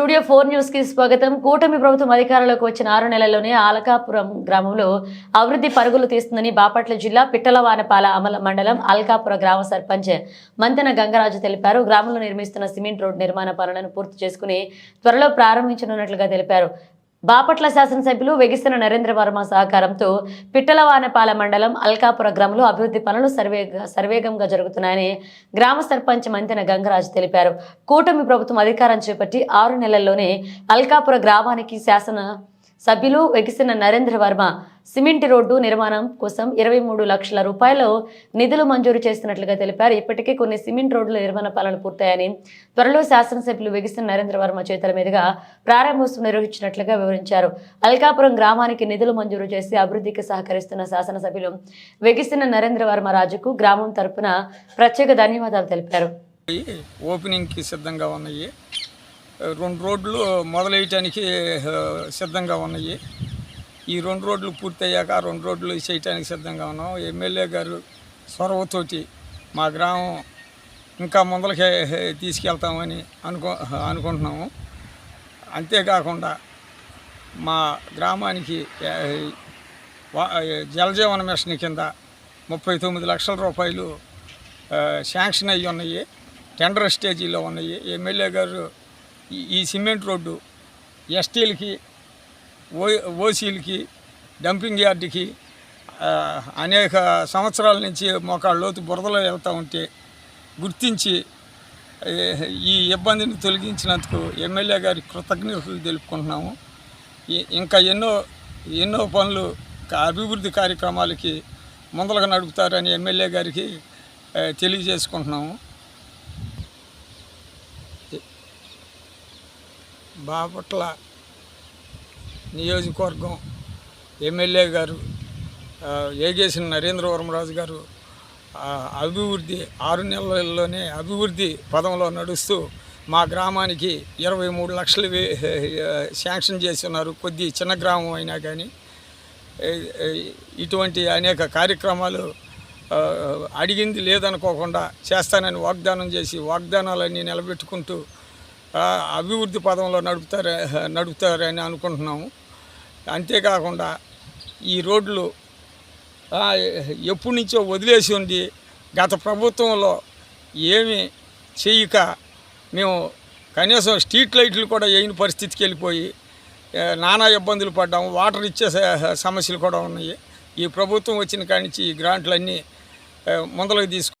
Studio four న్యూస్కి స్వాగతం. కూటమి ప్రభుత్వం అధికారంలోకి వచ్చిన ఆరు నెలల్లోనే ఆలకాపురం గ్రామంలో అభివృద్ధి పరుగులు తీస్తుందని బాపట్ల జిల్లా పిట్టలవానపాల అమల మండలం అల్కాపుర గ్రామ సర్పంచ్ మంతెన గంగరాజు తెలిపారు. గ్రామంలో నిర్మిస్తున్న సిమెంట్ రోడ్ నిర్మాణ పనులను పూర్తి చేసుకుని త్వరలో ప్రారంభించనున్నట్లుగా తెలిపారు. బాపట్ల శాసనసభ్యులు వెగిసిన నరేంద్ర వర్మ సహకారంతో పిట్టలవానపాల మండలం అల్కాపుర గ్రామంలో అభివృద్ధి పనులు సర్వే సర్వేగంగా జరుగుతున్నాయని గ్రామ సర్పంచ్ మంతెన గంగరాజు తెలిపారు. కూటమి ప్రభుత్వం అధికారం చేపట్టి ఆరు నెలల్లోనే అల్కాపుర గ్రామానికి శాసన సభ్యులు వెగిసిన నరేంద్ర వర్మ సిమెంట్ రోడ్డు నిర్మాణం కోసం ఇరవై మూడు లక్షల రూపాయలు నిధులు మంజూరు చేస్తున్నట్లుగా తెలిపారు. ఇప్పటికే కొన్ని సిమెంట్ రోడ్ల నిర్మాణ పనులు పూర్తయ్యాయని త్వరలో శాసనసభ్యులు వెగిసిన నరేంద్ర వర్మ చేతుల మీదుగా ప్రారంభోత్సవం నిర్వహించినట్లుగా వివరించారు. అల్కాపురం గ్రామానికి నిధులు మంజూరు చేసి అభివృద్ధికి సహకరిస్తున్న శాసనసభ్యులు వెగిసిన నరేంద్ర వర్మ రాజుకు గ్రామం తరపున ప్రత్యేక ధన్యవాదాలు తెలిపారు. ఓపెనింగ్కి సిద్ధంగా ఉన్నాయి రెండు రోడ్లు మొదలెయ్యటానికి సిద్ధంగా ఉన్నాయి. ఈ రెండు రోడ్లు పూర్తయ్యాక రెండు రోడ్లు చేయటానికి సిద్ధంగా ఉన్నాం. ఎమ్మెల్యే గారు చొరవతోటి మా గ్రామం ఇంకా ముందలకే తీసుకెళ్తామని అనుకో అనుకుంటున్నాము. అంతేకాకుండా మా గ్రామానికి జలజీవన మిషన్ కింద ముప్పై తొమ్మిది లక్షల రూపాయలు శాంక్షన్ అయ్యి ఉన్నాయి. టెండర్ స్టేజీలో ఉన్నాయి. ఎమ్మెల్యే గారు ఈ- ఈ సిమెంట్ రోడ్డు ఎస్టీలకి ఓ ఓసీలకి డంపింగ్ యార్డుకి అనేక సంవత్సరాల నుంచి మోకాళ్ళ లోతు బురదలో వెళ్తూ ఉంటే గుర్తించి ఈ ఇబ్బందిని తొలగించినందుకు ఎమ్మెల్యే గారికి కృతజ్ఞతలు తెలుపుకుంటున్నాము. ఇంకా ఎన్నో ఎన్నో పనులు అభివృద్ధి కార్యక్రమాలకి ముందలకు నడుపుతారని ఎమ్మెల్యే గారికి తెలియజేసుకుంటున్నాము. బాపట్ల నియోజకవర్గం ఎమ్మెల్యే గారు ఏగేసిన నరేంద్ర వర్మరాజు గారు అభివృద్ధి ఆరు నెలల్లోనే అభివృద్ధి పదంలో నడుస్తూ మా గ్రామానికి ఇరవై మూడు లక్షలు శాంక్షన్ చేసి ఉన్నారు కొద్ది చిన్న గ్రామం అయినా కానీ ఇటువంటి అనేక కార్యక్రమాలు అడిగింది లేదనుకోకుండా చేస్తానని వాగ్దానం చేసి వాగ్దానాలన్నీ నిలబెట్టుకుంటూ అభివృద్ధి పదంలో నడుపుతారు నడుపుతారని అనుకుంటున్నాము. అంతేకాకుండా ఈ రోడ్లు ఎప్పటి నుంచో వదిలేసి ఉండి గత ప్రభుత్వంలో ఏమి చేయక మేము కనీసం స్ట్రీట్ లైట్లు కూడా వేయని పరిస్థితికి వెళ్ళిపోయి నానా ఇబ్బందులు పడ్డాము. వాటర్ ఇచ్చే సమస్యలు కూడా ఉన్నాయి. ఈ ప్రభుత్వం వచ్చిన కాడి నుంచి ఈ గ్రాంట్లన్నీ ముందలకు తీసుకు